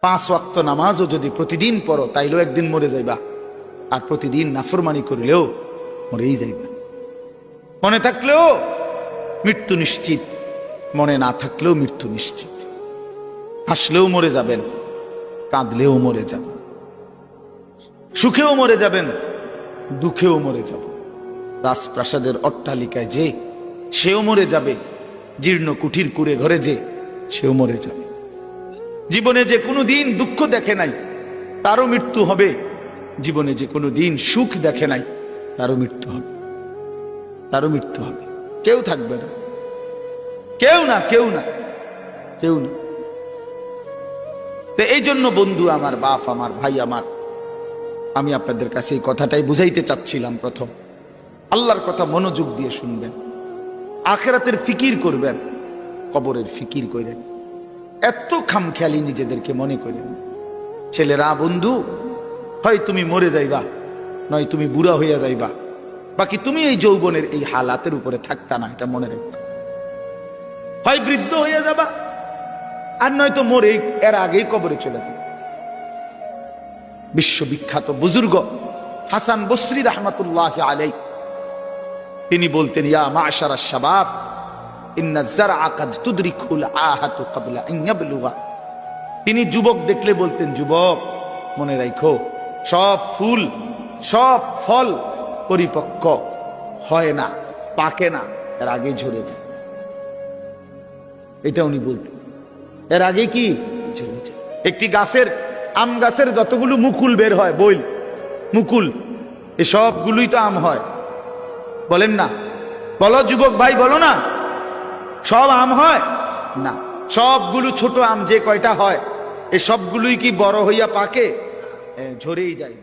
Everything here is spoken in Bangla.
পাঁচ ওয়াক্ত নামাজও যদি প্রতিদিন পড়ো, তাইলেও একদিন মরে যাইবা। আর প্রতিদিন নাফরমানি করিলেও মরেই যাইবা। মনে থাকলেও মৃত্যু নিশ্চিত। মনে না থাকলেও মৃত্যু নিশ্চিত। হাসলেও মরে যাবেন, কাঁদলেও মরে যাবেন। সুখেও মরে যাবেন, দুঃখেও মরে যাবেন। রাজপ্রাসাদের অট্টালিকায় যে সেও মরে যাবে, জীর্ণ কুঠির কুড়ে ঘরে যে সেও মরে যাবে। জীবনে যে কোনো দিন দুঃখ দেখে নাই, তারও মৃত্যু হবে। জীবনে যে কোনো দিন সুখ দেখে নাই, তারও মৃত্যু হবে। তারও মৃত্যু হবে। কেউ থাকবে না। কেউ না কেউ না। কেউ না। তো এই জন্য বন্ধু, আমার বাপ, আমার ভাই, আমার, আমি আপনাদের কাছে এই কথাটাই বুঝাইতে চাচ্ছিলাম প্রথম। আল্লাহর কথা মনোযোগ দিয়ে শুনবেন। আখেরাতের ফিকির করবেন। কবরের ফিকির করেন এত খামখেয়ালি নিজেদেরকে মনে করেন। ছেলেরা, বন্ধু, হয় তুমি মরে যাইবা, নয় তুমি বুড়া হইয়া যাইবা। বাকি তুমি এই যৌবনের এই হালাতের উপরে থাকতা না, এটা মনে রেখো। হয় বৃদ্ধ হইয়া যাবা, আর নয়তো মরে এর আগেই কবরে চলে যাবে। বিশ্ববিখ্যাত বুজুর্গ হাসান বসরি রহমতুল্লাহ আলাই তিনি বলতেন, ইয়া মাশারা শাবাব তিনি যুবক দেখলে বলতেন, যুবক, মনে রাখো সব ফুল, সব ফল পরিপক্ক, হয় না, পাকে না, এর আগে ঝরে যায়। এটা উনি বলতেন। এর আগে কি? একটি গাছের, আম গাছের যতগুলো মুকুল বের হয়, বইল, মুকুল, এসবগুলোই তো আম হয়। বলেন না। বলো, যুবক ভাই, বলো না। সব আম হয়? না। সবগুলো ছোট আম যে কয়টা হয় এ সবগুলোই কি বড় হইয়া পাকে? ঝরেই যায়